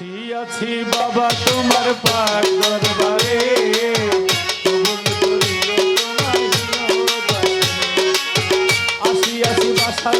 আসি আছি বাবা তোমার পাক দরবারে। আসি আছি বাসার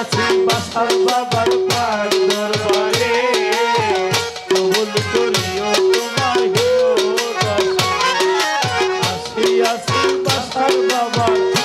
আছে বাসার বাবার পার দরবারে। কবুল করিও তোমার হিরো আছে বাসার বাবার